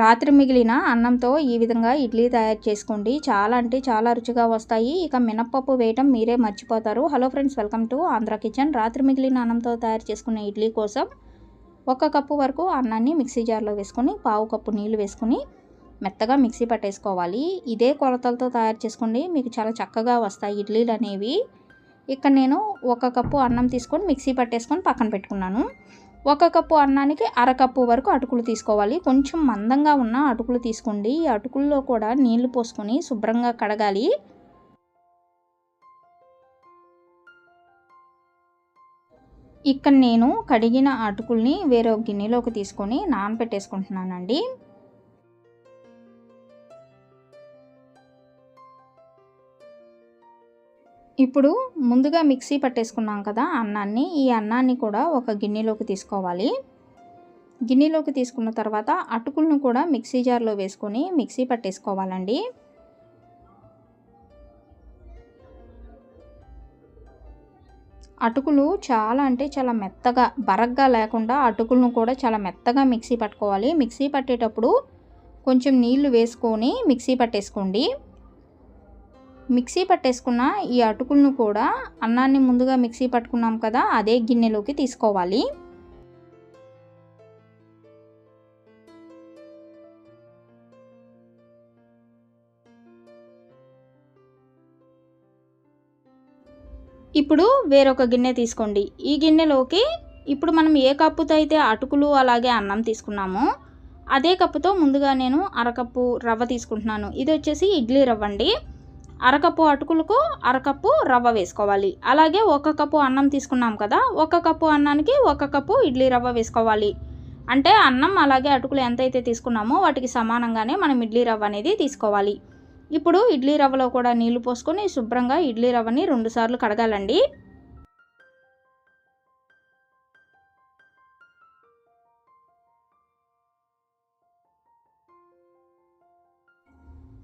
రాత్రి మిగిలిన అన్నంతో ఈ విధంగా ఇడ్లీ తయారు చేసుకోండి. చాలా అంటే చాలా రుచిగా వస్తాయి. ఇక మినప్పప్పు వేయటం మీరే మర్చిపోతారు. Hello friends welcome to Andhra kitchen రాత్రి మిగిలిన అన్నంతో తయారు చేసుకునే ఇడ్లీ కోసం ఒక కప్పు వరకు అన్నాన్ని మిక్సీ జార్లో వేసుకొని పావు కప్పు నీళ్ళు వేసుకొని మెత్తగా మిక్సీ పట్టేసుకోవాలి. ఇదే కొలతలతో తయారు చేసుకోండి. మీకు చాలా చక్కగా వస్తాయి ఇడ్లీలు అనేవి ఇక్కడ నేను ఒక కప్పు అన్నం తీసుకొని మిక్సీ పట్టేసుకొని పక్కన పెట్టుకున్నాను. ఒక కప్పు అన్నానికి అరకప్పు వరకు అటుకులు తీసుకోవాలి. కొంచెం మందంగా ఉన్న అటుకులు తీసుకోండి. ఈ అటుకుల్లో కూడా నీళ్ళు పోసుకొని శుభ్రంగా కడగాలి. ఇక్కడ నేను కడిగిన అటుకుల్ని వేరే గిన్నెలోకి తీసుకొని నానబెట్టేసుకుంటున్నానండి ఇప్పుడు ముందుగా మిక్సీ పట్టేసుకున్నాం కదా అన్నాన్ని. ఈ అన్నాన్ని కూడా ఒక గిన్నెలోకి తీసుకోవాలి. గిన్నెలోకి తీసుకున్న తర్వాత అటుకులను కూడా మిక్సీ జార్లో వేసుకొని మిక్సీ పట్టేసుకోవాలండి. అటుకులు చాలా అంటే చాలా మెత్తగా బరగ్గా లేకుండా అటుకులను కూడా చాలా మెత్తగా మిక్సీ పట్టుకోవాలి. మిక్సీ పట్టేటప్పుడు కొంచెం నీళ్ళు వేసుకొని మిక్సీ పట్టేసుకోండి. మిక్సీ పట్టేసుకున్న ఈ అటుకులను కూడా అన్నాన్ని ముందుగా మిక్సీ పట్టుకున్నాం కదా అదే గిన్నెలోకి తీసుకోవాలి. ఇప్పుడు వేరొక గిన్నె తీసుకోండి. ఈ గిన్నెలోకి ఇప్పుడు మనం ఏ కప్పుతో అయితే అటుకులు అలాగే అన్నం తీసుకున్నామో అదే కప్పుతో ముందుగా నేను అరకప్పు రవ్వ తీసుకుంటున్నాను. ఇది వచ్చేసి ఇడ్లీ రవ్వ అండి అరకప్పు అటుకులకు అరకప్పు రవ్వ వేసుకోవాలి. అలాగే ఒక కప్పు అన్నం తీసుకున్నాం కదా ఒక కప్పు అన్నానికి ఒక కప్పు ఇడ్లీ రవ్వ వేసుకోవాలి. అంటే అన్నం అలాగే అటుకులు ఎంతైతే తీసుకున్నామో వాటికి సమానంగానే మనం ఇడ్లీ రవ్వ అనేది తీసుకోవాలి. ఇప్పుడు ఇడ్లీ రవ్వలో కూడా నీళ్ళు పోసుకొని శుభ్రంగా ఇడ్లీ రవ్వని రెండుసార్లు కడగాలండి.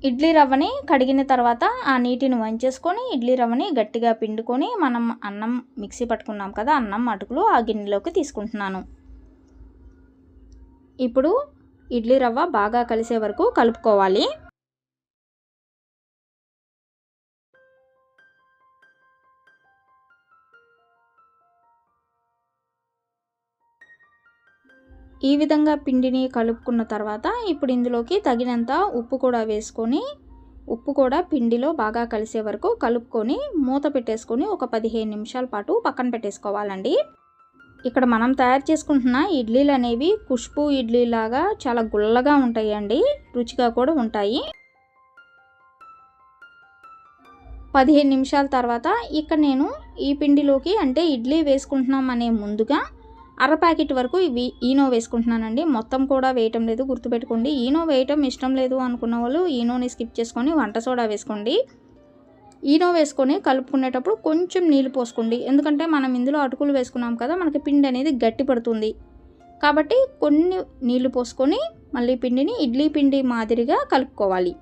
ఇడ్లీ రవ్వని కడిగిన తర్వాత ఆ నీటిని వంచేసుకొని ఇడ్లీ రవ్వని గట్టిగా పిండుకొని మనం అన్నం మిక్సీ పట్టుకున్నాం కదా అన్నం అటుకులు ఆ గిన్నెలోకి తీసుకుంటున్నాను. ఇప్పుడు ఇడ్లీ రవ్వ బాగా కలిసే వరకు కలుపుకోవాలి. ఈ విధంగా పిండిని కలుపుకున్న తర్వాత ఇప్పుడు ఇందులోకి తగినంత ఉప్పు కూడా వేసుకొని ఉప్పు కూడా పిండిలో బాగా కలిసే వరకు కలుపుకొని మూత పెట్టేసుకొని ఒక పదిహేను నిమిషాల పాటు పక్కన పెట్టేసుకోవాలండి. ఇక్కడ మనం తయారు చేసుకుంటున్న ఇడ్లీలు అనేవి కుష్పు ఇడ్లీలాగా చాలా గుల్లగా ఉంటాయండి. రుచిగా కూడా ఉంటాయి. పదిహేను నిమిషాల తర్వాత ఇక్కడ నేను ఈ పిండిలోకి అంటే ఇడ్లీ వేసుకుంటున్నాం అనే ముందుగా అర ప్యాకెట్ వరకు ఇవి ఈనో వేసుకుంటున్నానండి. మొత్తం కూడా వేయటం లేదు గుర్తుపెట్టుకోండి. ఈనో వేయటం ఇష్టం లేదు అనుకున్న వాళ్ళు ఈనోని స్కిప్ చేసుకొని వంట సోడా వేసుకోండి. ఈనో వేసుకొని కలుపుకునేటప్పుడు కొంచెం నీళ్ళు పోసుకోండి. ఎందుకంటే మనం ఇందులో అటుకులు వేసుకున్నాం కదా మనకి పిండి అనేది గట్టి పడుతుంది. కాబట్టి కొన్ని నీళ్ళు పోసుకొని మళ్ళీ పిండిని ఇడ్లీ పిండి మాదిరిగా కలుపుకోవాలి.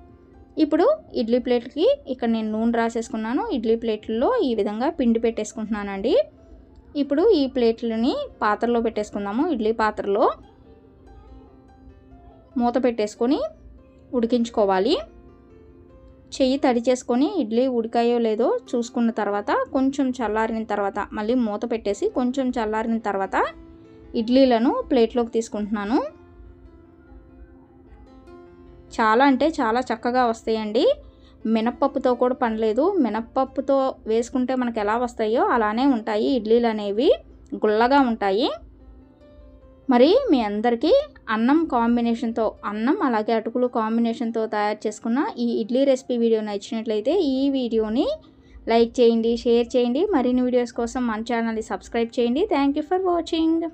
ఇప్పుడు ఇడ్లీ ప్లేట్కి ఇక్కడ నేను నూనె రాసేసుకున్నాను. ఇడ్లీ ప్లేట్లలో ఈ విధంగా పిండి పెట్టేసుకుంటున్నానండి. ఇప్పుడు ఈ ప్లేట్లని పాత్రలో పెట్టేసుకుందాము. ఇడ్లీ పాత్రలో మూత పెట్టేసుకొని ఉడికించుకోవాలి. చెయ్యి తడి చేసుకొని ఇడ్లీ ఉడికాయో లేదో చూసుకున్న తర్వాత కొంచెం చల్లారిన తర్వాత మళ్ళీ మూత పెట్టేసి కొంచెం చల్లారిన తర్వాత ఇడ్లీలను ప్లేట్లోకి తీసుకుంటున్నాను. చాలా అంటే చాలా చక్కగా వస్తాయండి. మినప్పప్పుతో కూడా పనిలేదు మినప్పప్పుతో వేసుకుంటే మనకు ఎలా వస్తాయో అలానే ఉంటాయి ఇడ్లీలు అనేవి. గుల్లగా ఉంటాయి. మరి మీ అందరికీ అన్నం కాంబినేషన్తో అన్నం అలాగే అటుకులు కాంబినేషన్తో తయారు చేసుకున్న ఈ ఇడ్లీ రెసిపీ వీడియో నచ్చినట్లయితే ఈ వీడియోని లైక్ చేయండి షేర్ చేయండి. మరిన్ని వీడియోస్ కోసం మన ఛానల్ని సబ్స్క్రైబ్ చేయండి. Thank you for watching.